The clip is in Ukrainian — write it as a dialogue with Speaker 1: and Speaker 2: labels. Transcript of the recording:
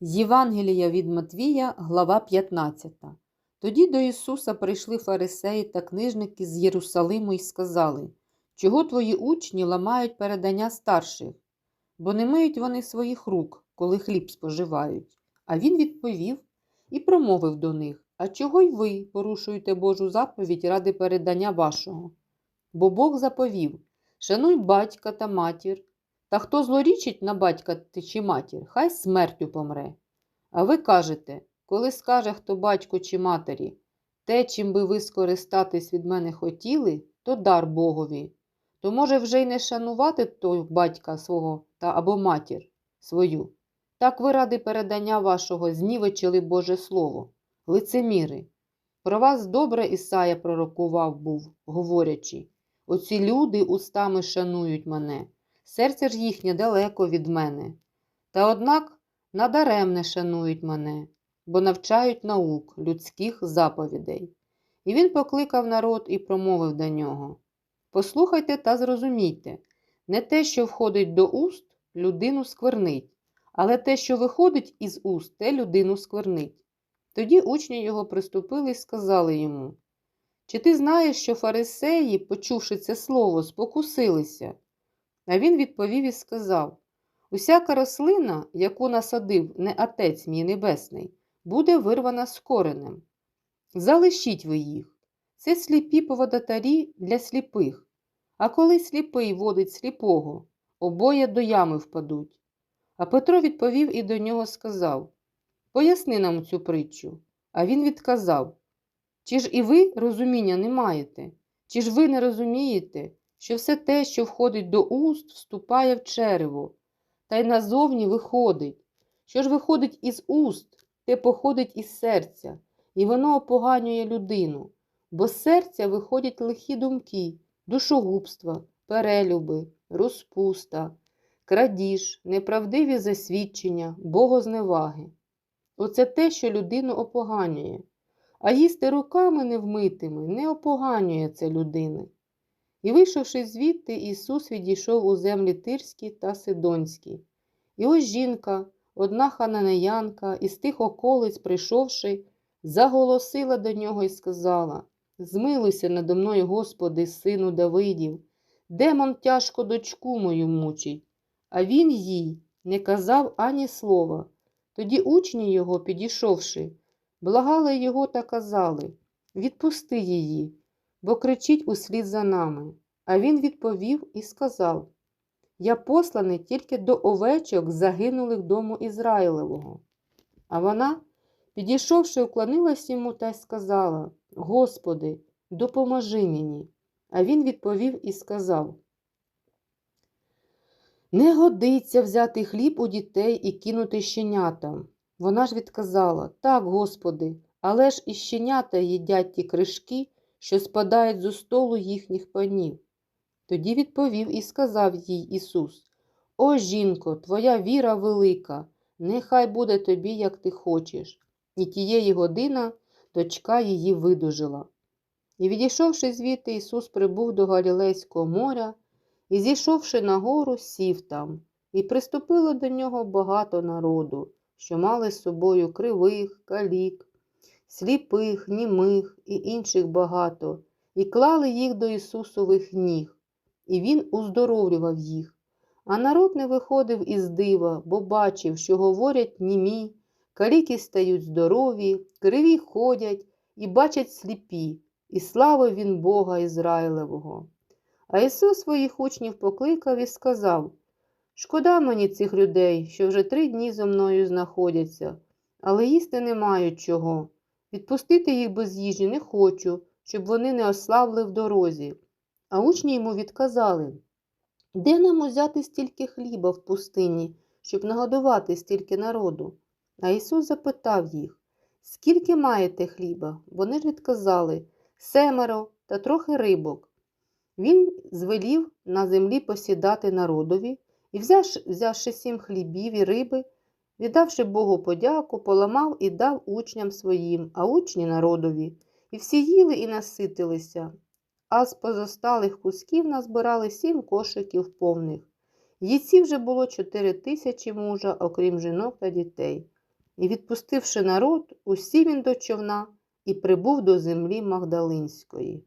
Speaker 1: Євангелія від Матвія, глава 15. Тоді до Ісуса прийшли фарисеї та книжники з Єрусалиму і сказали, чого твої учні ламають передання старших, бо не миють вони своїх рук, коли хліб споживають. А він відповів і промовив до них, а чого й ви порушуєте Божу заповідь ради передання вашого? Бо Бог заповів, шануй батька та матір, та хто злорічить на батька чи матір, хай смертю помре. А ви кажете, коли скаже хто батько чи матері, те, чим би ви скористатись від мене хотіли, то дар Богові. То може вже й не шанувати той батька свого та або матір свою. Так ви ради передання вашого знівечили Боже Слово, лицеміри. Про вас добре Ісая пророкував був, говорячи, оці люди устами шанують мене, серце ж їхнє далеко від мене. Та однак надаремне шанують мене, бо навчають наук людських заповідей. І він покликав народ і промовив до нього Послухайте та зрозумійте, не те, що входить до уст, людину сквернить, але те, що виходить із уст, те людину сквернить. Тоді учні його приступили і сказали йому Чи ти знаєш, що фарисеї, почувши це слово, спокусилися? А він відповів і сказав Усяка рослина, яку насадив не Отець мій Небесний, буде вирвана з коренем. Залишіть ви їх. Це сліпі поводотарі для сліпих. А коли сліпий водить сліпого, обоє до ями впадуть. А Петро відповів і до нього сказав Поясни нам цю притчу. А він відказав Чи ж і ви розуміння не маєте? Чи ж ви не розумієте, що все те, що входить до уст, вступає в черево, та й назовні виходить? Що ж виходить із уст, те походить із серця, і воно опоганює людину, бо з серця виходять лихі думки, душогубства, перелюби, розпуста, крадіж, неправдиві засвідчення, богозневаги. Оце те, що людину опоганює. А їсти руками невмитими не опоганює це людини. І, вийшовши звідти, Ісус відійшов у землі Тирські та Сидонські. І ось жінка, одна хананеянка, із тих околиць, прийшовши, заголосила до нього і сказала Змилуйся надо мною, Господи, сину Давидів, демон тяжко дочку мою мучить. А він їй не казав ані слова. Тоді учні його, підійшовши, благали його та казали Відпусти її, бо кричить услід за нами. А він відповів і сказав Я посланий тільки до овечок, загинулих дому Ізраїлевого. А вона, підійшовши, уклонилась йому та й сказала Господи, допоможи мені. А він відповів і сказав Не годиться взяти хліб у дітей і кинути щенятам. Вона ж відказала Так, Господи, але ж і щенята їдять ті кришки, що спадають зо столу їхніх панів. Тоді відповів і сказав їй Ісус О, жінко, твоя віра велика, нехай буде тобі, як ти хочеш. І тієї година дочка її видужила. І відійшовши звідти, Ісус прибув до Галілейського моря і, зійшовши на гору, сів там, і приступило до нього багато народу, що мали з собою кривих, калік, сліпих, німих і інших багато, і клали їх до Ісусових ніг, і Він уздоровлював їх. А народ не виходив із дива, бо бачив, що говорять німі, каліки стають здорові, криві ходять і бачать сліпі, і славив він Бога Ізраїлевого. А Ісус своїх учнів покликав і сказав Шкода мені цих людей, що вже три дні зо мною знаходяться, але їсти не мають чого. Відпустити їх без їжі не хочу, щоб вони не ославли в дорозі. А учні йому відказали Де нам узяти стільки хліба в пустині, щоб нагодувати стільки народу? А Ісус запитав їх Скільки маєте хліба? Вони ж відказали семеро та трохи рибок. Він звелів на землі посідати народові і, взявши сім хлібів і риби, віддавши Богу подяку, поламав і дав учням своїм, а учні народові. І всі їли і наситилися, а з позосталих кусків назбирали сім кошиків повних. Їці вже було чотири тисячі мужа, окрім жінок та дітей. і, відпустивши народ, усів він до човна і прибув до землі Магдалинської.